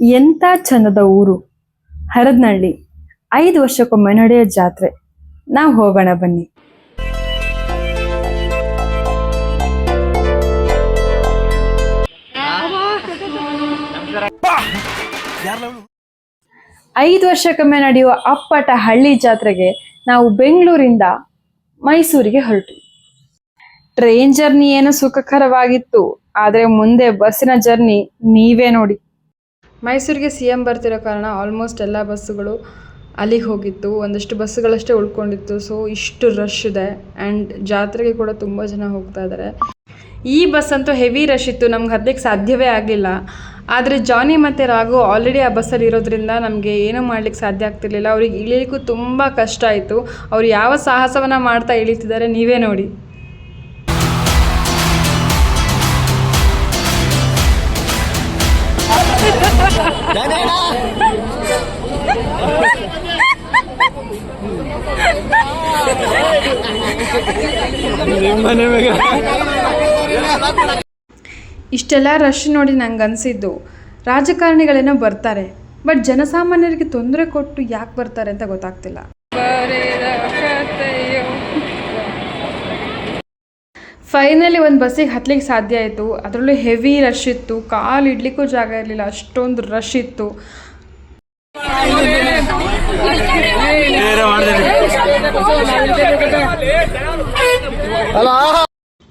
ಎಂಥ ಚಂದದ ಊರು? ಹರದ್ನಳ್ಳಿ ಐದು ವರ್ಷಕ್ಕೊಮ್ಮೆ ನಡೆಯೋ ಜಾತ್ರೆ. ನಾವು ಹೋಗೋಣ ಬನ್ನಿ. ಐದು ವರ್ಷಕ್ಕೊಮ್ಮೆ ನಡೆಯುವ ಅಪ್ಪಟ ಹಳ್ಳಿ ಜಾತ್ರೆಗೆ ನಾವು ಬೆಂಗಳೂರಿಂದ ಮೈಸೂರಿಗೆ ಹೊರಟು ಟ್ರೈನ್ ಜರ್ನಿ ಏನು ಸುಖಕರವಾಗಿತ್ತು. ಆದ್ರೆ ಮುಂದೆ ಬಸ್ಸಿನ ಜರ್ನಿ ನೀವೇ ನೋಡಿ. ಮೈಸೂರಿಗೆ ಸಿ ಎಂ ಬರ್ತಿರೋ ಕಾರಣ ಆಲ್ಮೋಸ್ಟ್ ಎಲ್ಲ ಬಸ್ಸುಗಳು ಅಲ್ಲಿಗೆ ಹೋಗಿತ್ತು. ಒಂದಷ್ಟು ಬಸ್ಸುಗಳಷ್ಟೇ ಉಳ್ಕೊಂಡಿತ್ತು. ಸೊ ಇಷ್ಟು ರಶ್ ಇದೆ ಆ್ಯಂಡ್ ಜಾತ್ರೆಗೆ ಕೂಡ ತುಂಬ ಜನ ಹೋಗ್ತಾ ಇದ್ದಾರೆ ಈ ಬಸ್ ಅಂತೂ ಹೆವಿ ರಶ್ ಇತ್ತು. ನಮ್ಗೆ ಹತ್ತಲಿಕ್ಕೆ ಸಾಧ್ಯವೇ ಆಗಲಿಲ್ಲ. ಆದರೆ ಜಾನಿ ಮತ್ತು ರಾಘು ಆಲ್ರೆಡಿ ಆ ಬಸ್ಸಲ್ಲಿ ಇರೋದ್ರಿಂದ ನಮಗೆ ಏನೂ ಮಾಡ್ಲಿಕ್ಕೆ ಸಾಧ್ಯ ಆಗ್ತಿರ್ಲಿಲ್ಲ. ಅವ್ರಿಗೆ ಇಳಿಲಿಕ್ಕೂ ತುಂಬ ಕಷ್ಟ ಆಯಿತು. ಅವ್ರು ಯಾವ ಸಾಹಸವನ್ನು ಮಾಡ್ತಾ ಇಳಿತಿದ್ದಾರೆ ನೀವೇ ನೋಡಿ. ಇಷ್ಟೆಲ್ಲ ರಶ್ ನೋಡಿ ನಂಗೆ ಅನಿಸಿದ್ದು. ರಾಜಕಾರಣಿಗಳೇನೋ ಬರ್ತಾರೆ ಬಟ್ ಜನಸಾಮಾನ್ಯರಿಗೆ ತೊಂದರೆ ಕೊಟ್ಟು ಯಾಕೆ ಬರ್ತಾರೆ ಅಂತ ಗೊತ್ತಾಗ್ತಿಲ್ಲ. ಫೈನಲಿ ಒಂದು ಬಸ್ಸಿಗೆ ಹತ್ಲಿಕ್ಕೆ ಸಾಧ್ಯ ಆಯಿತು. ಅದರಲ್ಲೂ ಹೆವಿ ರಶ್ ಇತ್ತು. ಕಾಲು ಇಡ್ಲಿಕ್ಕೂ ಜಾಗ ಇರಲಿಲ್ಲ. ಅಷ್ಟೊಂದು ರಶ್ ಇತ್ತು.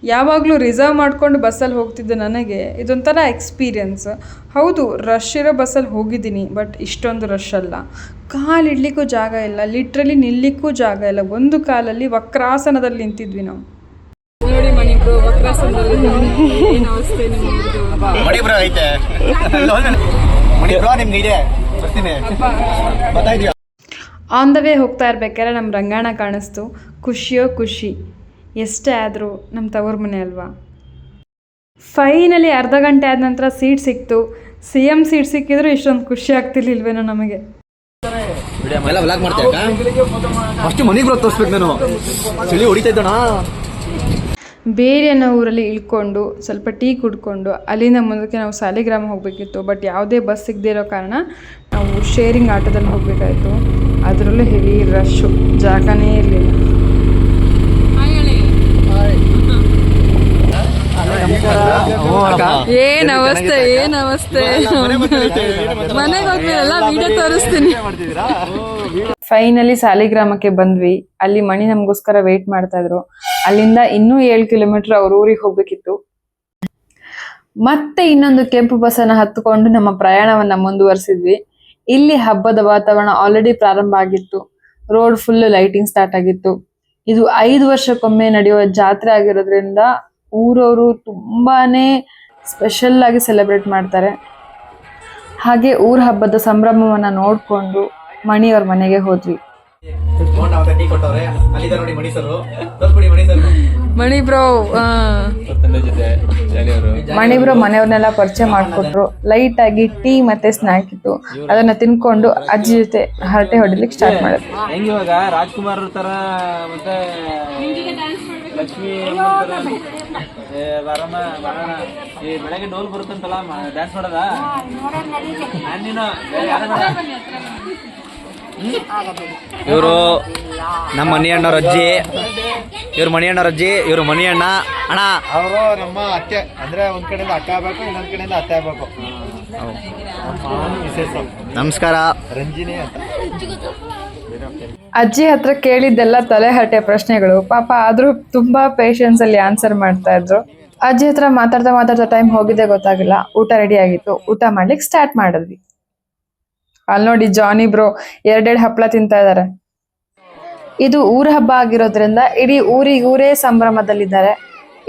ಯಾವಾಗಲೂ ರಿಸರ್ವ್ ಮಾಡ್ಕೊಂಡು ಬಸ್ಸಲ್ಲಿ ಹೋಗ್ತಿದ್ದೆ ನನಗೆ ಇದೊಂಥರ ಎಕ್ಸ್ಪೀರಿಯನ್ಸ್ ಹೌದು ರಶ್ ಇರೋ ಬಸ್ಸಲ್ಲಿ ಹೋಗಿದ್ದೀನಿ ಬಟ್ ಇಷ್ಟೊಂದು ರಶ್ ಅಲ್ಲ. ಕಾಲು ಇಡ್ಲಿಕ್ಕೂ ಜಾಗ ಇಲ್ಲ ಲಿಟ್ರಲಿ ನಿಲ್ಲಿಕ್ಕೂ ಜಾಗ ಇಲ್ಲ. ಒಂದು ಕಾಲಲ್ಲಿ ವಕ್ರಾಸನದಲ್ಲಿ ನಿಂತಿದ್ವಿ ನಾವು. ಮಣಿ ಆನ್ ದ ವೇ ಹೋಗ್ತಾ ಇರ್ಬೇಕಾದ್ರೆ ನಮ್ಮ ರಂಗಾಣ ಕಾಣಿಸ್ತು. ಖುಷಿಯೋ ಖುಷಿ. ಎಷ್ಟೇ ಆದರೂ ನಮ್ಮ ತವ್ರ ಮನೆ ಅಲ್ವಾ? ಫೈನಲಿ ಅರ್ಧ ಗಂಟೆ ಆದ ನಂತರ ಸೀಟ್ ಸಿಕ್ತು. ಸಿ ಎಂ ಸೀಟ್ ಸಿಕ್ಕಿದ್ರು ಇಷ್ಟೊಂದು ಖುಷಿ ಆಗ್ತಿರ್ಲಿಲ್ವೇನೋ ನಮಗೆ. ಫಸ್ಟ್ ಮನೆಗೆ ಬರೋದು ತೋರಿಸ್ಬೇಕು ನಾನು. ಚಳಿ ಹೊಡಿತಾ ಇದ್ದಣ ಬೇರೆ ಅನ್ನೋ ಊರಲ್ಲಿ ಇಳ್ಕೊಂಡು ಸ್ವಲ್ಪ ಟೀ ಕುಡ್ಕೊಂಡು ಅಲ್ಲಿಂದ ಮುಂದಕ್ಕೆ ನಾವು ಸಾಲಿಗ್ರಾಮ ಹೋಗಬೇಕಿತ್ತು. ಬಟ್ ಯಾವುದೇ ಬಸ್ ಸಿಗದೇ ಇರೋ ಕಾರಣ ನಾವು ಶೇರಿಂಗ್ ಆಟೋದಲ್ಲಿ ಹೋಗಬೇಕಾಯಿತು. ಅದರಲ್ಲೂ ಹೆವಿ ರಶ್ಶು ಜಾಗನೇ ಇರಲಿಲ್ಲ. ಏನ್ ಅವಸ್ಥೆ ಏನ್ ಅವಸ್ಥೆ. ಮನೆಗೆ ಹೋಗ್ತೀರಲ್ಲ ವಿಡಿಯೋ ತೋರಿಸ್ತೀನಿ. ಫೈನಲಿ ಸಾಲಿಗ್ರಾಮಕ್ಕೆ ಬಂದ್ವಿ. ಅಲ್ಲಿ ಮಣಿ ನಮಗೋಸ್ಕರ ವೇಟ್ ಮಾಡ್ತಾ ಇದ್ರು. ಅಲ್ಲಿಂದ ಇನ್ನೂ ಏಳು ಕಿಲೋಮೀಟರ್ ಅವ್ರ ಊರಿಗೆ ಹೋಗ್ಬೇಕಿತ್ತು. ಮತ್ತೆ ಇನ್ನೊಂದು ಕೆಂಪು ಬಸ್ಸನ್ನ ಹತ್ತುಕೊಂಡು ನಮ್ಮ ಪ್ರಯಾಣವನ್ನ ಮುಂದುವರಿಸಿದ್ವಿ. ಇಲ್ಲಿ ಹಬ್ಬದ ವಾತಾವರಣ ಆಲ್ರೆಡಿ ಪ್ರಾರಂಭ ಆಗಿತ್ತು. ರೋಡ್ ಫುಲ್ ಲೈಟಿಂಗ್ ಸ್ಟಾರ್ಟ್ ಆಗಿತ್ತು. ಇದು ಐದು ವರ್ಷಕ್ಕೊಮ್ಮೆ ನಡೆಯುವ ಜಾತ್ರೆ ಆಗಿರೋದ್ರಿಂದ ಊರವರು ತುಂಬಾನೇ ಸ್ಪೆಷಲ್ ಆಗಿ ಸೆಲೆಬ್ರೇಟ್ ಮಾಡ್ತಾರೆ. ಹಾಗೆ ಊರ ಹಬ್ಬದ ಸಂಭ್ರಮವನ್ನ ನೋಡ್ಕೊಂಡು ಮಣಿಯವ್ರ ಮನೆಗೆ ಹೋದ್ವಿ. ಟೀ ಕೊಟ್ಟವ್ರೆ. ಅಲ್ಲಿದೆ ನೋಡಿ ಮಣಿ ಸರ್ ತೋರ್ಸ್ಬಿಡಿ ಮಣಿ ಸರ್ ಮಣಿ ಬ್ರೋ ಮಣಿಬ್ರು ಮನೆಯವ್ರನ್ನೆಲ್ಲ ಪರಿಚಯ ಮಾಡ್ಕೊಟ್ರು. ಲೈಟ್ ಆಗಿ ಟೀ ಮತ್ತೆ ಸ್ನಾಕ್ ಇತ್ತು. ಅದನ್ನ ತಿನ್ಕೊಂಡು ಅಜ್ಜಿ ಜೊತೆ ಹರಟೆ ಹೊಡಿಲಿಕ್ಕೆ ಸ್ಟಾರ್ಟ್ ಮಾಡಿದ್ವಿ ಇವಾಗ ರಾಜ್ಕುಮಾರ್ ತರ ಮತ್ತೆ ಲಕ್ಷ್ಮಿ ಬರಮ್ಮ ಬರೋಣ ಈ ಬೆಳಗ್ಗೆ ಡೋಲ್ ಬರುತ್ತಂತಲ್ಲ ಡ್ಯಾನ್ಸ್ ಮಾಡೋದ? ಇವರು ನಮ್ಮ ಮನಿ ಅಣ್ಣವ್ರ ಅಜ್ಜಿ ಇವ್ರ ಮನಿ ಅಣ್ಣವ್ರ ಅಜ್ಜಿ ಇವ್ರ ಮನಿ ಅಣ್ಣ. ಅಣ್ಣ ಅವರು ನಮ್ಮ ಅತ್ತೆ. ಅಂದ್ರೆ ಒಂದ್ ಕಡೆಯಿಂದ ಅಕ್ಕ ಆಗ್ಬೇಕು ಇನ್ನೊಂದ್ ಕಡೆಯಿಂದ ಅತ್ತೆ ಆಗ್ಬೇಕು. ನಮಸ್ಕಾರ. ರಂಜಿನಿ ಅಂತ. ಅಜ್ಜಿ ಹತ್ರ ಕೇಳಿದ್ದೆಲ್ಲ ತಲೆ ಹರಟೆ ಪ್ರಶ್ನೆಗಳು. ಪಾಪ ಆದ್ರೂ ತುಂಬಾ ಪೇಷನ್ಸ್ ಅಲ್ಲಿ ಆನ್ಸರ್ ಮಾಡ್ತಾ ಇದ್ರು. ಅಜ್ಜಿ ಹತ್ರ ಮಾತಾಡ್ತಾ ಮಾತಾಡ್ತಾ ಟೈಮ್ ಹೋಗಿದ್ದೆ ಗೊತ್ತಾಗಿಲ್ಲ. ಊಟ ರೆಡಿ ಆಗಿತ್ತು. ಊಟ ಮಾಡ್ಲಿಕ್ಕೆ ಸ್ಟಾರ್ಟ್ ಮಾಡಿದ್ವಿ. ಅಲ್ಲಿ ನೋಡಿ ಜಾನಿ ಬ್ರೋ, ಎರಡೆರಡು ಹಪ್ಪಳ ತಿಂತಾ ಇದ್ದಾರೆ ಇದು ಊರ ಹಬ್ಬ ಆಗಿರೋದ್ರಿಂದ ಇಡೀ ಊರಿಗೆ ಊರೇ ಸಂಭ್ರಮದಲ್ಲಿದ್ದಾರೆ.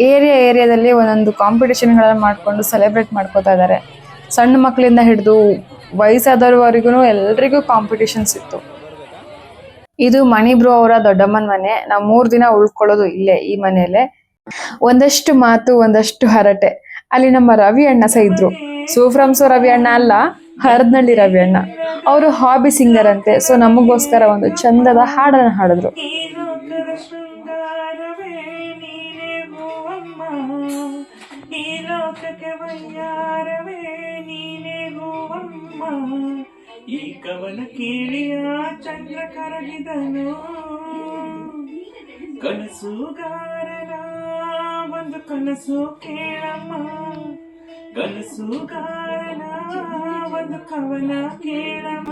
ಏರಿಯಾ ಏರಿಯಾದಲ್ಲಿ ಒಂದೊಂದು ಕಾಂಪಿಟೇಷನ್ಗಳನ್ನ ಮಾಡ್ಕೊಂಡು ಸೆಲೆಬ್ರೇಟ್ ಮಾಡ್ಕೋತಾ ಇದ್ದಾರೆ. ಸಣ್ಣ ಮಕ್ಕಳಿಂದ ಹಿಡಿದು ವಯಸ್ಸಾದವರೆಗೂ ಎಲ್ರಿಗೂ ಕಾಂಪಿಟೇಷನ್ಸ್ ಇತ್ತು. ಇದು ಮಣಿಬ್ರು ಅವರ ದೊಡ್ಡಮ್ಮನ ಮನೆ. ನಾವು ಮೂರ್ ದಿನ ಉಳ್ಕೊಳ್ಳೋದು ಇಲ್ಲೇ ಈ ಮನೆಯಲ್ಲೇ. ಒಂದಷ್ಟು ಮಾತು, ಒಂದಷ್ಟು ಹರಟೆ. ಅಲ್ಲಿ ನಮ್ಮ ರವಿ ಅಣ್ಣ ಸಹ ಇದ್ರು. ಸೂಫ್ರಮ್ಸೋ ರವಿ ಅಣ್ಣ ಅಲ್ಲ? ಹರದ್ನಳ್ಳಿ ರವಿ ಅಣ್ಣ. ಅವರು ಹಾಬಿ ಸಿಂಗರ್ ಅಂತೆ. ಸೊ ನಮಗೋಸ್ಕರ ಒಂದು ಚಂದದ ಹಾಡನ್ನು ಹಾಡಿದ್ರು. ಈ ಕವನ ಕೇಳಿಯ ಚಂದ್ರ ಕರಗಿದನು. ಕನಸುಗಾರನ ಒಂದು ಕನಸು ಕೇಳಮ್ಮ. ಕನಸುಗಾರನ ಒಂದು ಕವನ ಕೇಳಮ್ಮ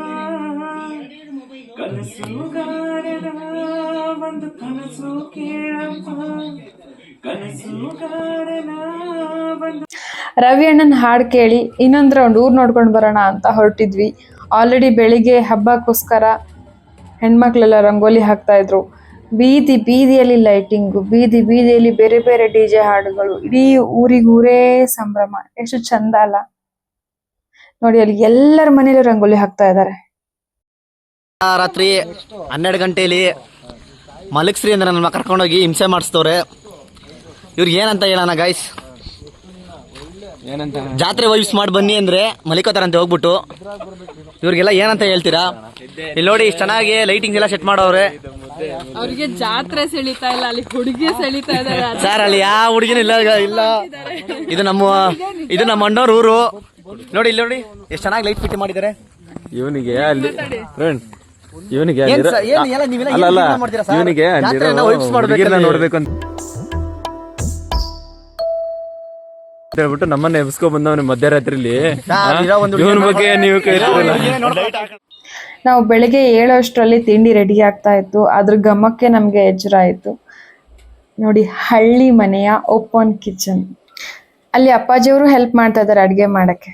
ಕನಸು ಒಂದು ಕನಸು ಕೇಳಮ್ಮ ಕನಸು ಒಂದು ರವಿ ಅಣ್ಣನ ಹಾಡು ಕೇಳಿ ಇನ್ನೊಂದು ರೌಂಡ್ ಊರು ನೋಡ್ಕೊಂಡು ಬರೋಣ ಅಂತ ಹೊರಟಿದ್ವಿ. ಆಲ್ರೆಡಿ ಬೆಳಿಗ್ಗೆ ಹಬ್ಬಕ್ಕೋಸ್ಕರ ಹೆಣ್ಮಕ್ಳೆಲ್ಲ ರಂಗೋಲಿ ಹಾಕ್ತಾ ಇದ್ರು. ಬೀದಿ ಬೀದಿಯಲ್ಲಿ ಲೈಟಿಂಗು ಬೀದಿ ಬೀದಿಯಲ್ಲಿ ಬೇರೆ ಬೇರೆ ಡಿ ಜೆ ಹಾಡುಗಳು, ಇಡೀ ಊರಿಗೂರೇ ಸಂಭ್ರಮ, ಎಷ್ಟು ಚಂದ ಅಲ್ಲ. ನೋಡಿ, ಅಲ್ಲಿ ಎಲ್ಲರ ಮನೇಲಿ ರಂಗೋಲಿ ಹಾಕ್ತಾ ಇದ್ದಾರೆ. ರಾತ್ರಿ ಹನ್ನೆರಡು ಗಂಟೆಯಲ್ಲಿ ಮಲಗಿಸ್ರಿ ಅಂದ್ರೆ ನನ್ನ ಕರ್ಕೊಂಡೋಗಿ ಹಿಂಸೆ ಮಾಡಿಸ್ತವ್ರೆ ಇವ್ರಿಗೆ ಏನಂತ ಹೇಳೋಣ ಗಾಯ್ಸ್ ಜಾತ್ರೆ ವೈಬ್ಸ್ ಮಾಡಿ ಬನ್ನಿ ಅಂದ್ರೆ ಮಲಿಕೋತಾರಂತೆ ಹೋಗ್ಬಿಟ್ಟು. ಇವ್ರಿಗೆಲ್ಲ ಏನಂತ ಹೇಳ್ತೀರಾ? ಇಲ್ಲಿ ನೋಡಿ ಇಷ್ಟು ಚೆನ್ನಾಗಿ ಲೈಟಿಂಗ್ ಎಲ್ಲ ಸೆಟ್ ಮಾಡೋರೆ ಅವ್ರಿಗೆ ಜಾತ್ರೆ ಸೆಳಿತಾ ಇಲ್ಲ ಅಲ್ಲಿ ಹುಡುಗಿ ಸೆಳಿತಾ ಇದಾರೆ. ಸರ್ ಅಲ್ಲಿ ಯಾವ ಹುಡುಗಿನ ಇಲ್ಲ ಇಲ್ಲ. ಇದು ನಮ್ಮ ಇದು ನಮ್ಮ ಅಣ್ಣವ್ರ ಊರು. ನೋಡಿ ಇಲ್ಲಿ ನೋಡಿ ಎಷ್ಟು ಚೆನ್ನಾಗಿ ಲೈಟ್ ಫಿಟ್ ಮಾಡಿದ್ದಾರೆ. ಇವನಿಗೆ ಅಲ್ಲಿ ಫ್ರೆಂಡ್ ಇವನಿಗೆ ಏನ್ ಸರ್, ಏನ್ ಎಲ್ಲ ನೀವೆಲ್ಲ ಏನ್ ಅಲ್ಲ ಅಲ್ಲ ಮಾಡ್ತೀರಾ ಸರ್? ಇವನಿಗೆ ನೋಡ್ಬೇಕು ಅಂತ ಹೇಳ್ಬಿಟ್ಟು ನಮ್ಮನ್ನ ಎಬ್ಸ್ಕೊ ಬಂದವನು ಮಧ್ಯರಾತ್ರಿಲಿ. ಇವನ್ ಬಗ್ಗೆ ನೀವು ಬೆಳಗ್ಗೆ ಏಳೋಷ್ಟರಲ್ಲಿ ತಿಂಡಿ ರೆಡಿ ಆಗ್ತಾ ಇತ್ತು. ಅದ್ರ ಗಮಕ್ಕೆ ನಮಗೆ ಎಚ್ಚರ ಆಯಿತು ನೋಡಿ ಹಳ್ಳಿ ಮನೆಯ ಓಪನ್ ಕಿಚನ್ ಅಲ್ಲಿ ಅಪ್ಪಾಜಿಯವರು ಹೆಲ್ಪ್ ಮಾಡ್ತಾ ಇದ್ದಾರೆ ಅಡುಗೆ ಮಾಡಕ್ಕೆ.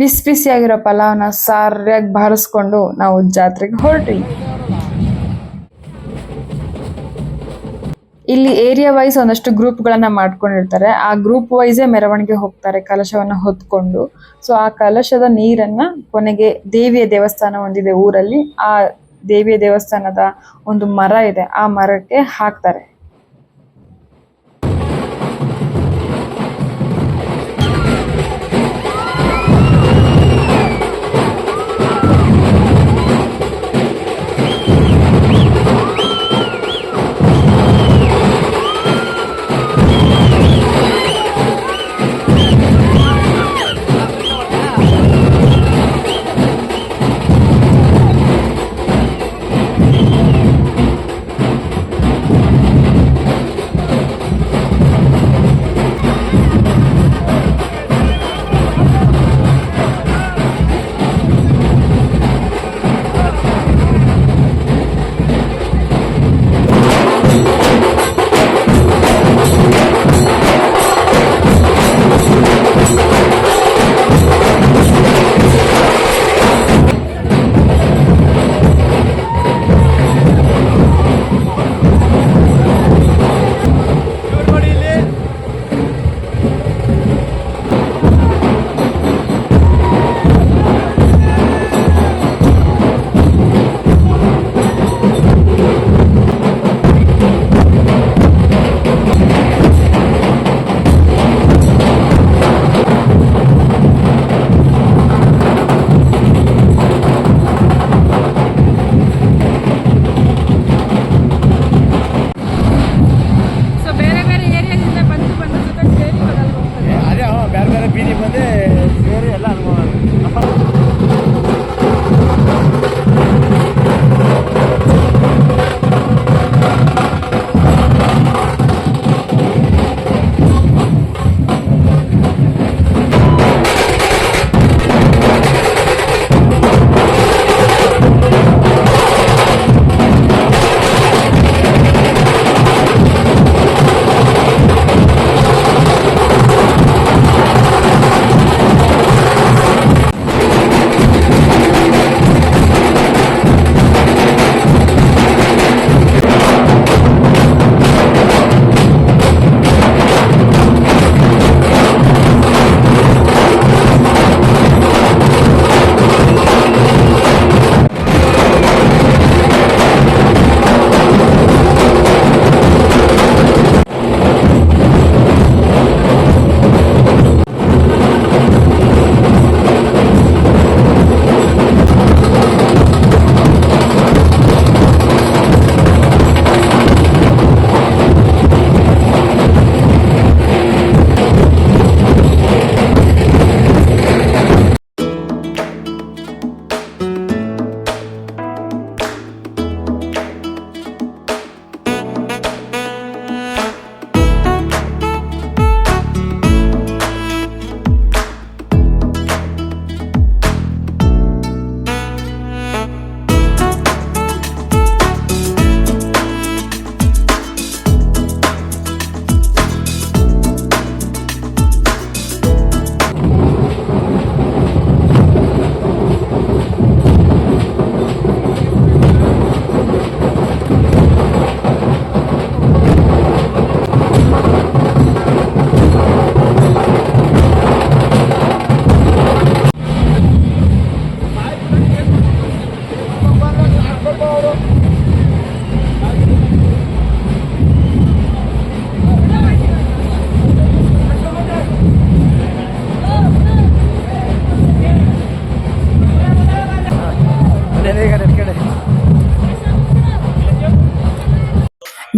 ಬಿಸಿ ಬಿಸಿಯಾಗಿರೋ ಪಲಾವ್ನ ಸಾರಿಯಾಗಿ ಬಾರಿಸ್ಕೊಂಡು ನಾವು ಜಾತ್ರೆಗೆ ಹೊರಟಿ ಇಲ್ಲಿ ಏರಿಯಾ ವೈಸ್ ಒಂದಷ್ಟು ಗ್ರೂಪ್ಗಳನ್ನ ಮಾಡ್ಕೊಂಡಿರ್ತಾರೆ. ಆ ಗ್ರೂಪ್ ವೈಸೇ ಮೆರವಣಿಗೆ ಹೋಗ್ತಾರೆ, ಕಲಶವನ್ನ ಹೊತ್ಕೊಂಡು. ಸೊ ಆ ಕಲಶದ ನೀರನ್ನ ಕೊನೆಗೆ ದೇವಿಯ ದೇವಸ್ಥಾನ ಹೊಂದಿದೆ ಊರಲ್ಲಿ. ಆ ದೇವಿಯ ದೇವಸ್ಥಾನದ ಒಂದು ಮರ ಇದೆ, ಆ ಮರಕ್ಕೆ ಹಾಕ್ತಾರೆ.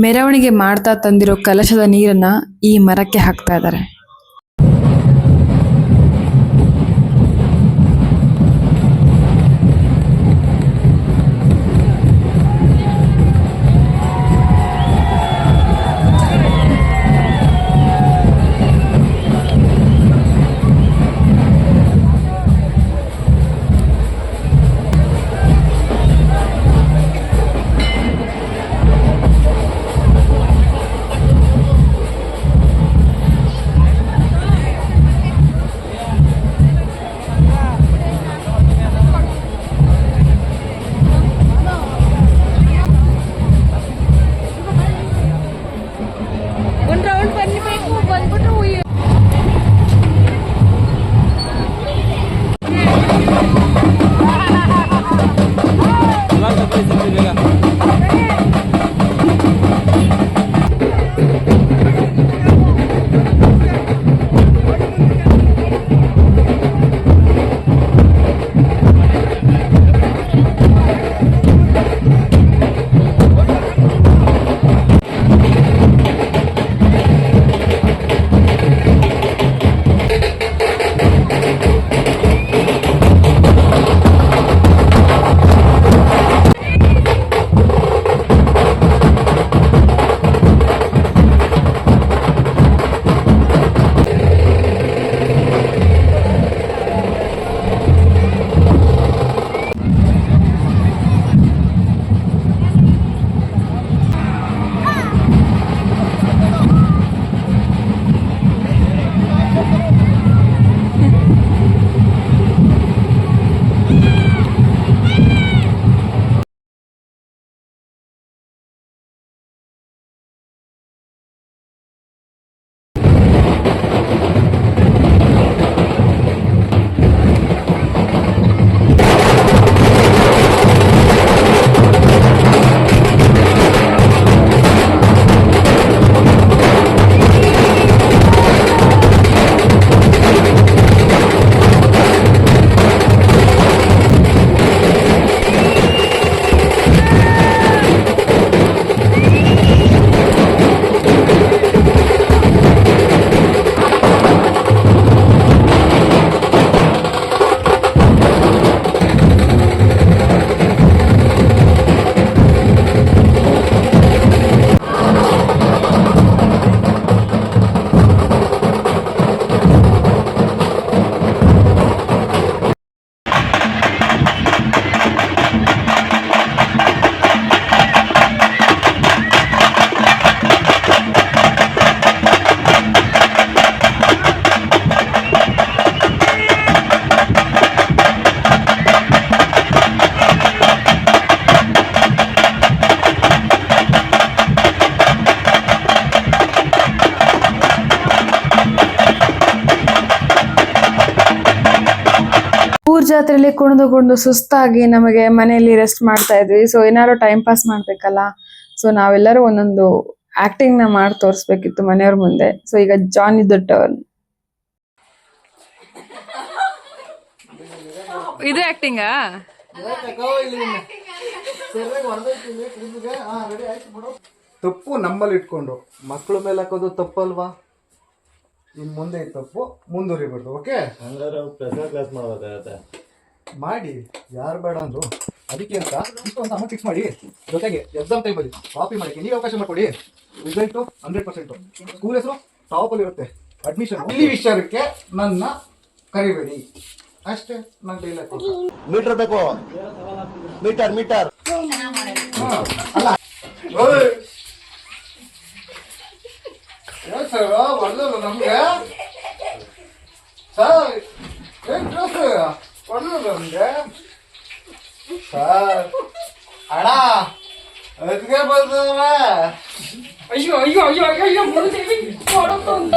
ಮೆರವಣಿಗೆ ಮಾಡ್ತಾ ತಂದಿರೋ ಕಲಶದ ನೀರನ್ನ ಈ ಮರಕ್ಕೆ ಹಾಕ್ತಾ ಇದ್ದಾರೆ. ಜಾತ್ರೆಯಲ್ಲಿ ಕುಣಿದು ಕುಣಿದು ಸುಸ್ತಾಗಿ ನಮಗೆ ಮನೆಯಲ್ಲಿ ರೆಸ್ಟ್ ಮಾಡ್ತಾ ಇದ್ವಿ. ಸೊ ಏನಾದ್ರು ಟೈಮ್ ಪಾಸ್ ಮಾಡ್ಬೇಕಲ್ಲ? ಸೊ ನಾವೆಲ್ಲರೂ ಒಂದೊಂದು ಆಕ್ಟಿಂಗ್ನ ಮಾಡಿ ತೋರಿಸ್ಬೇಕಿತ್ತು ಮನೆಯವ್ರ ಮುಂದೆ. ಸೊ ಈಗ ಜಾನ್ ಇದ್ದ ಟರ್ನ್ ಇದು ಆಕ್ಟಿಂಗಾ ತಪ್ಪು ನಮ್ಮಲ್ಲಿ ಇಟ್ಕೊಂಡು. ಮಕ್ಕಳ ಮೇಲೆ ಹಾಕೋದು ತಪ್ಪಲ್ವಾ ಇನ್ ಮುಂದೆ ತಪ್ಪು ಮುಂದುವರಿಬಾರ್ದು ಓಕೆ ಮಾಡಿ ಯಾರು ಬೇಡ ಅಂದ್ರು ಅದಕ್ಕೆ ಅಂತ ಇಷ್ಟೊಂದು ಅಮೌಂಟ್ ಫಿಕ್ಸ್ ಮಾಡಿ ಜೊತೆಗೆ ಎಕ್ಸಾಮ್ ಟೈಮಲ್ಲಿ ಕಾಪಿ ಮಾಡಕ್ಕೆ ನೀವು ಅವಕಾಶ ಮಾಡಿಕೊಡಿ. ರಿಸಲ್ಟು ಹಂಡ್ರೆಡ್ ಪರ್ಸೆಂಟು ಸ್ಕೂಲ್ ಹೆಸರು ಟಾಪಲ್ಲಿ ಇರುತ್ತೆ. ಅಡ್ಮಿಷನ್ ಇಲ್ಲಿ ವಿಚಾರಕ್ಕೆ ನನ್ನ ಕರಿಬೇಡಿ. ಅಷ್ಟೇ ನನ್ನ ಡೈಲಾಗ್ ಮೀಟರ್ ಬೇಕು. ಮೀಟರ್ ಮೀಟರ್ ಅಲ್ಲ. ಸರ್ ಹೊಡೆದ್ರು ನಮ್ಗೆ? ಸರ್ ಏನ್ ಕೆಲಸ ಹೊಡೆದ್ರು ನಮ್ಗೆ ಸರ್ ಅಣ್ಣ ಅದಕ್ಕೆ ಬಂದವ ಅಯ್ಯೋ ಅಯ್ಯೋ ಅಯ್ಯೋ ಅಯ್ಯೋ ಅಯ್ಯೋ ಮುರುದೇವಿ ಕೊಡೋದು ಅಂತ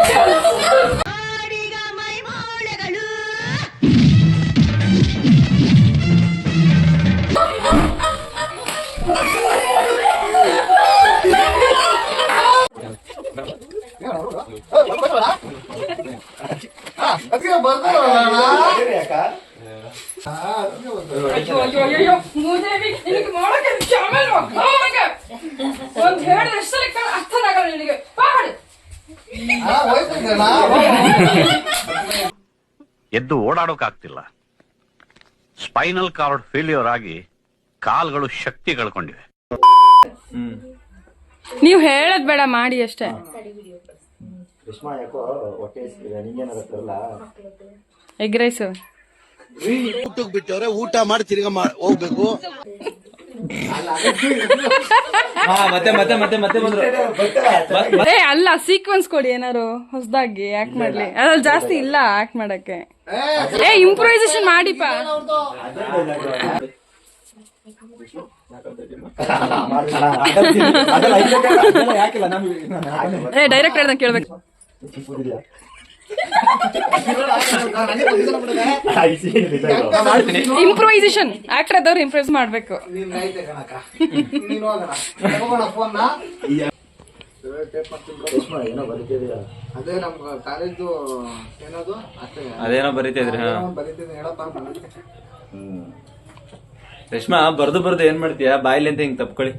ಅದಕ್ಕೆ ಬರ್ತಾರ ಅಯ್ಯೋ ಅಯ್ಯೋ ಅಯ್ಯೋ ಮೂದೇವಿ ನಿನಗೆ ಮಾಡಕ್ಕೆ ಚಾಮಲ್ ನನಗೆ. ಒಂದು ಹೇಳಿದ ಎಷ್ಟಲ್ಲಿ ಕಾಣ ಅರ್ಥ ಆಗಲ್ಲ ನಿನಗೆ. ಪಾಡು ಎದ್ದು ಓಡಾಡೋಕಾಗ್ತಿಲ್ಲ. ಸ್ಪೈನಲ್ ಕಾರ್ಡ್ ಫೇಲ್ಯೂರ್ ಆಗಿ ಕಾಲ್ಗಳು ಶಕ್ತಿ ಕಳ್ಕೊಂಡಿವೆ ನೀವು ಹೇಳದ್ ಬೇಡ ಮಾಡಿ ಅಷ್ಟೇ. Egg rice. ಊಟಕ್ಕೆ ಬಿಟ್ಟವ್ರೆ ಊಟ ಮಾಡಿ ತಿರ್ಗ ಮಾಡ್- ಹೋಗ್ಬೇಕು. ಹಾ ಮತ್ತೆ ಮತ್ತೆ ಮತ್ತೆ ಮತ್ತೆ ಬಂದ್ರು. ಏ ಅಲ್ಲ ಸೀಕ್ವೆನ್ಸ್ ಕೊಡಿ ಏನಾರು ಹೊಸದಾಗಿ ಆಕ್ಟ್ ಮಾಡ್ಲಿ. ಅದ್ರಲ್ಲಿ ಜಾಸ್ತಿ ಇಲ್ಲ ಆಕ್ಟ್ ಮಾಡಕ್ಕೆ. ಏ ಇಂಪ್ರೂವೈಸೇಷನ್ ಮಾಡಿಪ್ಪ. ಏ ಡೈರೆಕ್ಟ್ ಹೇಳ್ದಂಗೆ ಕೇಳ್ಬೇಕು. ಇಂಪ್ರೂವೈಸೇಷನ್ ಆಕ್ಟರ್ ಆದವ್ರು ಇಂಪ್ರೂವೈಸ್ ಮಾಡ್ಬೇಕು. ಅದೇನೋ ಬರೀತಿದ್ರಿ ರೇಷ್ಮಾ ಬರ್ದು ಬರ್ದು ಏನ್ ಮಾಡ್ತೀಯ? ಬಾಯ್ಲಿ ಅಂತ ಹಿಂಗ್ ತಪ್ಕೊಳ್ಳಿ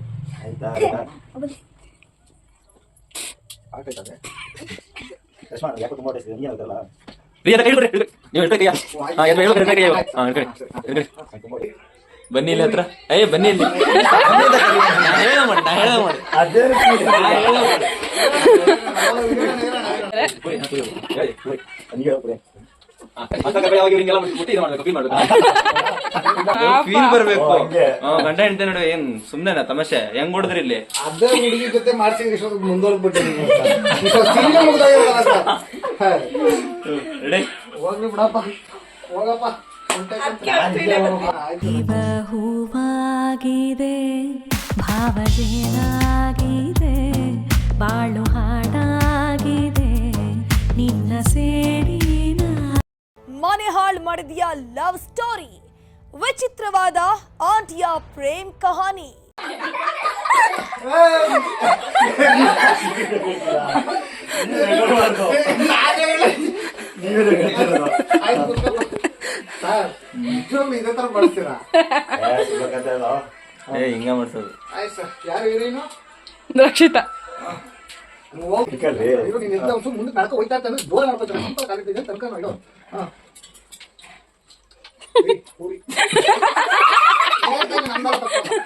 ರೀ, ಅದಕ್ಕೆ ಹೇಳ್ಬಿಡ್ರಿ. ನೀವು. ಹಾ. ಹಾ. ಬನ್ನಿ ಇಲ್ಲಿ ಹತ್ರ ಏ ಬನ್ನಿ ಇಲ್ಲಿ ಹೇಳೋ ಮಾಡಿ ನಾ ಹೇಳೋ ಮಾಡಿ ನಾ ಹೇಳೋ ಮಾಡಿ. ಫೀಲ್ ಬರ್ಬೇಕು. ಹಾ, ಗಂಡ ಹೆಂಡತಿ ನೋಡು ಏನ್ ಸುಮ್ನೆ ತಮಾಷೆ. ಹೆಂಗ್ ಹೊಡೆದ್ರಿ ಇಲ್ಲಿ? ಅದೇ ಹುಡುಗಿ ಜೊತೆ ಸರ್ ರೆಡಿ ಹೋಗ್ಲಿ ಬಿಡಪ್ಪ. ಹೋಗಪ್ಪ. ಹೂವಾಗಿದೆ ಭಾವಜೇನಾಗಿದೆ ಬಾಳು ಹಾಡಾಗಿದೆ ನಿನ್ನ ಸೇಡಿನ ಮನೆ ಹಾಳು ಮಾಡಿದೆಯಾ ಲವ್ ಸ್ಟೋರಿ? ವಿಚಿತ್ರವಾದ ಆಂಟಿಯ ಪ್ರೇಮ್ ಕಹಾನಿ. ಹಿಂಗ ಮಾಡ್ಸೋದು. ಆಯ್ತು ಇವಾಗ ಎದ್ದ ಒಂಚೂರು ಮುಂದೆ ನಡ್ಕೊ ಹೋಯ್ತಾ ಇರ್ತಾನೆ ಜೋರ್ ಮಾಡ್ಬೇಕು ಕಾಲಿಟ್ಟಿದೆ ತನಕ ನೋಡು. ಹೇಳ್ತಾನೆ ನಮ್ಮಲ್ಲ ತಪ್ಪಲ್ಲ.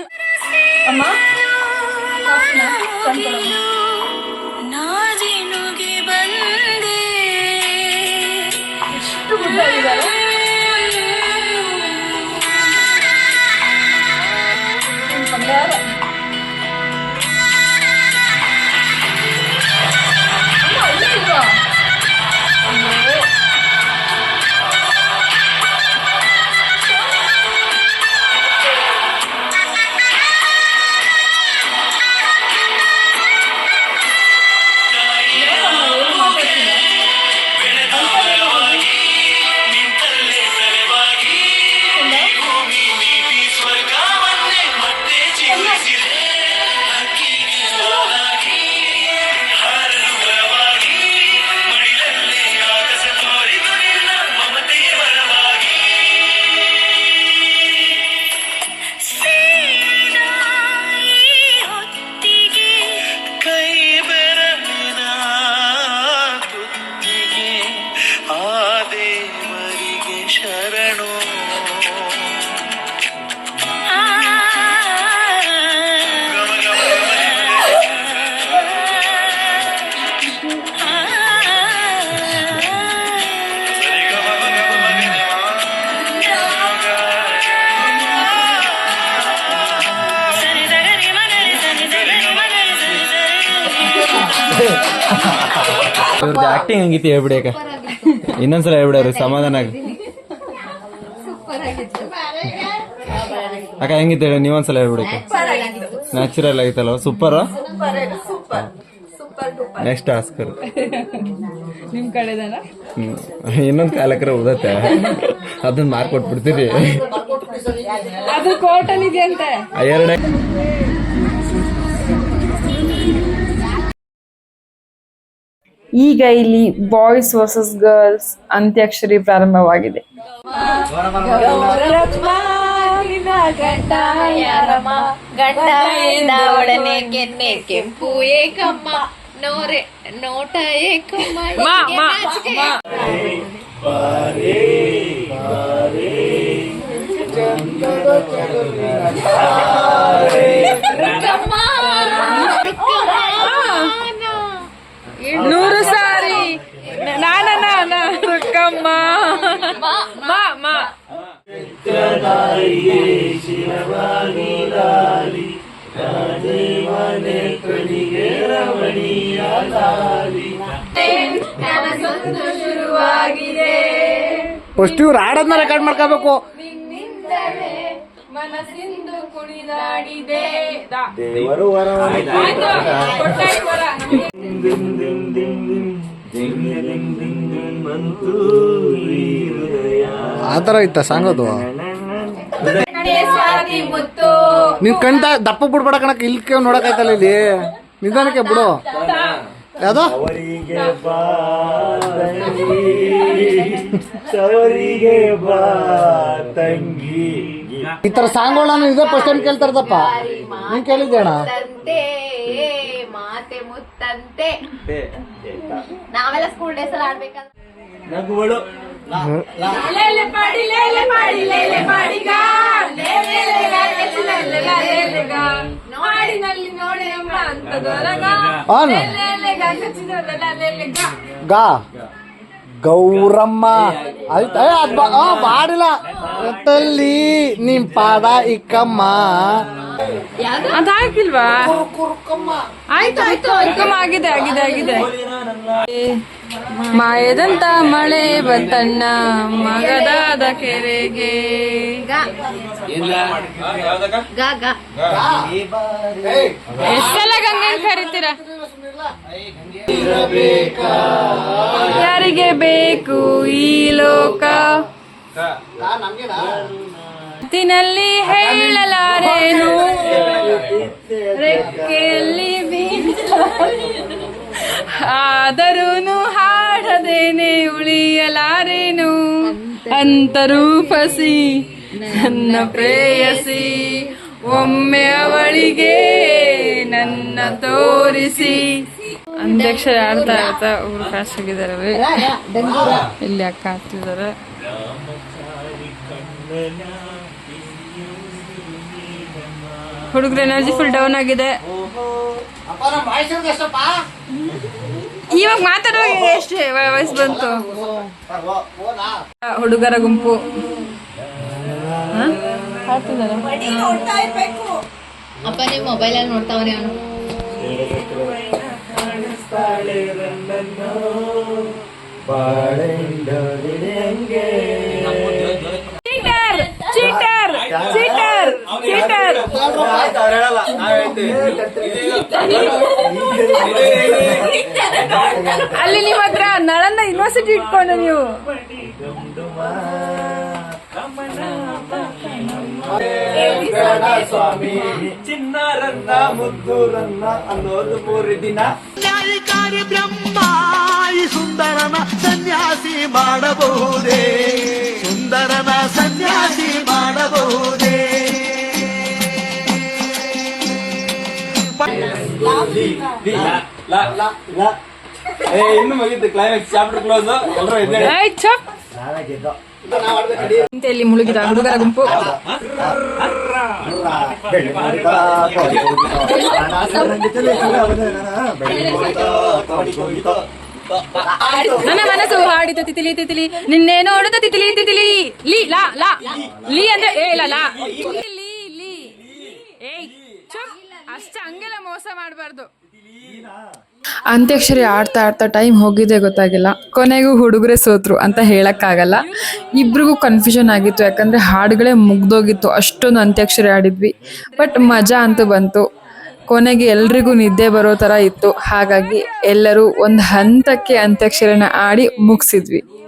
ದೇವರಿಗೆ ಶರಣು ಇವ್ರದ್ದು ಆಕ್ಟಿಂಗ್ ಹಂಗಿತ್ತು ಹೇಳ್ಬಿಡಿ ಇನ್ನೊಂದ್ಸಲ ಹೇಳ್ಬಿಡ್ರಿ ಸಮಾಧಾನ ಆಗಿ. ಅಕ್ಕ ಹೆಂಗಿತ್ತು ಹೇಳಿ ನೀವೊಂದ್ಸಲ ಹೇಳ್ಬಿಡಿ ನ್ಯಾಚುರಲ್ ಆಗಿತ್ತಲ್ವ? ಸೂಪರ್ ನೆಕ್ಸ್ಟ್ ಆಸ್ಕರ್ ನಿಮ್ ಕಡೆದನ ಇನ್ನೊಂದ್ ಕಾಲಕ್ರೆ ಓದತ್ತೆ ಅದನ್ನ ಮಾರ್ಕೊಟ್ಬಿಡ್ತೀರಿ ಅದು ಇದೆಯಂತೆ. ಎರಡನೇ ಈಗ ಇಲ್ಲಿ ಬಾಯ್ಸ್ ವರ್ಸಸ್ ಗರ್ಲ್ಸ್ ಅಂತ್ಯಾಕ್ಷರಿ ಪ್ರಾರಂಭವಾಗಿದೆ. ಗಂಡ ಒಡನೆ ಕೆನ್ನೆ ಕೆಂಪು ಏಕಮ್ಮ ನೋರೆ ನೋಟ ನೂರು ಸಾರಿ. ನಾನ ನಾನ ರುಕ್ಕಮ್ಮ ಮಾ ಶುರುವಾಗಿದೆ. ಫಸ್ಟ್ ಇವ್ರು ಆಡೋದನ್ನ ರೆಕಾರ್ಡ್ ಮಾಡ್ಕೋಬೇಕು. ದೇವರು ಆ ಥರ ಇತ್ತ ಸಾಂಗದು? ನೀನ್ ಕಣ್ತ ದಪ್ಪ ಬಿಡ್ಬೇಡ ಕಣಕ್ ಕೇವ್ ನೋಡಕಾಯ್ತಲ್ಲ ಇಲ್ಲಿ. ನಿಧಾನಕ್ಕೆ ಬಿಡು. ಯಾವ್ದು? ಈ ತರ ಸಾಂಗ್ ಇದೇ ಫಸ್ಟ್ ಟೈಮ್ ಕೇಳ್ತಾರದಪ್ಪ ನೀನ್ ಕೇಳಿದ್ದೆ ಅಣ್ಣ ಮಾತೆ ಮುತ್ತಂತೆ ನಾವೆಲ್ಲ ಸ್ಕೂಲ್ ಡೇಸ್ ಅಲ್ಲಿ ಆಡ್ಬೇಕಾದ್ರೆ ನಗುವಳು ಲೇಲೆ ಪಾಡಿ ಲೇಲೆ ಪಾಡಿ ಲೇಲೆ ಪಾಡಿಗ ಲೇಲೆ ಲೇಲೆ ಲೇಲೆ ಲೇಲೆ ಲೇಲೆಗ ನಾಡಿನಲ್ಲಿ ನೋಡಿ ಅಮ್ಮ ಅಂತ ದೊರಗ ಆನ್ ಲೇಲೆಗ ಕಚ್ಚಿದಲ್ಲ ಲೇಲೆಗ ಗಾ ಗೌರಮ್ಮ. ಆಯ್ತಾ. ಅದ್ ಬಾಡಿಲ್ಲ. ಎತ್ತಲ್ಲಿ ನಿಮ್ ಪಾದ ಇಕ್ಕಮ್ಮ. ಅದ್ ಹಾಕಿಲ್ವಾ? ಆಯ್ತು ಆಯ್ತು ಇಕ್ಕಮ್ಮ ಆಗಿದೆ ಆಗಿದೆ ಆಗಿದೆ. ಮಾಯದಂತ ಮಳೆ ಬಂತಣ್ಣ ಮಗದಾದ ಕೆರೆಗೆ. ಗಾ. ಗಾ ಎಷ್ಟೆಲ್ಲ ಗಂಗೆ ಕರಿತೀರ? ಯಾರಿಗೆ ಬೇಕು ಈ ಲೋಕ? ತಿನಲ್ಲಿ ಹೇಳಲಾರೇನು? ರೆಕ್ಕೆಯಲ್ಲಿ ಆದರೂನು ಹಾಡದೇನೆ ಉಳಿಯಲಾರೇನು? ಅಂತರೂಪಸಿ ನನ್ನ ಪ್ರೇಯಸಿ ಒಮ್ಮೆ ಅವಳಿಗೆ ನನ್ನ ತೋರಿಸಿ. ಅಂದ್ಯಕ್ಷರ ಅರ್ಥ ಆಡ್ತಾ ಊರು ಕಾಶ್ ಆಗಿದ್ದಾರೆ ಇಲ್ಲಿ ಅಕ್ಕ ಆಗ್ತಿದ್ದಾರೆ ಹುಡುಗರ ಎನರ್ಜಿ ಫುಲ್ ಡೌನ್ ಆಗಿದೆ. ಇವಾಗ ಮಾತಾಡುವಾಗ ಎಷ್ಟು ವಯಸ್ಸು ಬಂತು? ಹುಡುಗರ ಗುಂಪು. ಮೊಬೈಲ್ ಹಾಡ್ತಿದ್ದಾರೆ. ಅಪ್ಪ ನೀವು ಮೊಬೈಲಲ್ಲಿ ನೋಡ್ತಾವ್ರಿ ಅವನು. ಅಲ್ಲಿ ನಿಮ್ಮ ಹತ್ರ ನಳನ್ನ ಯೂನಿವರ್ಸಿಟಿ ಇಟ್ಕೊಂಡು ನೀವು. ಚಿನ್ನಾರನ್ನ ಮುದ್ದೂರನ್ನ ಅನ್ನೋದು ಮೂರು ದಿನ ಬ್ರಹ್ಮ, ಈ ಸುಂದರನ ಸನ್ಯಾಸಿ ಮಾಡಬಹುದೇ? ಸುಂದರನ ಸನ್ಯಾಸಿ ಮಾಡಬಹುದೇ? ಏ ಮುಳುಗಿದ ಹುಡುಗರ ಗುಂಪು. ನನ್ನ ಮನಸ್ಸು ಹಾಡಿದ ತಿತಿಲಿ ತಿತಿಲಿ, ನಿನ್ನೆ ನೋಡುತ್ತ ತಿತಿಲಿ ತಿತಿಲಿ, ಲೀ, ಲಾ ಲಾ, ಲೀ ಅಂದ್ರೆ ಏ, ಲಾ ಲಾ. ಲೀ ಲೀ ಚುಪ್ ಹಂಗೆಲ್ಲ ಮೋಸ ಮಾಡಬಾರ್ದು. ಅಂತ್ಯಾಕ್ಷರಿ ಆಡ್ತಾ ಆಡ್ತಾ ಟೈಮ್ ಹೋಗಿದೆ ಗೊತ್ತಾಗಿಲ್ಲ. ಕೊನೆಗೂ ಹುಡುಗರೆ ಸೋತ್ರು ಅಂತ ಹೇಳಕ್ಕಾಗಲ್ಲ. ಇಬ್ರಿಗೂ ಕನ್ಫ್ಯೂಷನ್ ಆಗಿತ್ತು, ಯಾಕಂದ್ರೆ ಹಾಡುಗಳೇ ಮುಗ್ದೋಗಿತ್ತು. ಅಷ್ಟೊಂದು ಅಂತ್ಯಕ್ಷರಿ ಆಡಿದ್ವಿ. ಬಟ್ ಮಜಾ ಅಂತೂ ಬಂತು. ಕೊನೆಗೆ ಎಲ್ರಿಗೂ ನಿದ್ದೆ ಬರೋ ಥರ ಇತ್ತು. ಹಾಗಾಗಿ ಎಲ್ಲರೂ ಒಂದು ಹಂತಕ್ಕೆ ಅಂತ್ಯಾಕ್ಷರಿನ ಆಡಿ ಮುಗಿಸಿದ್ವಿ.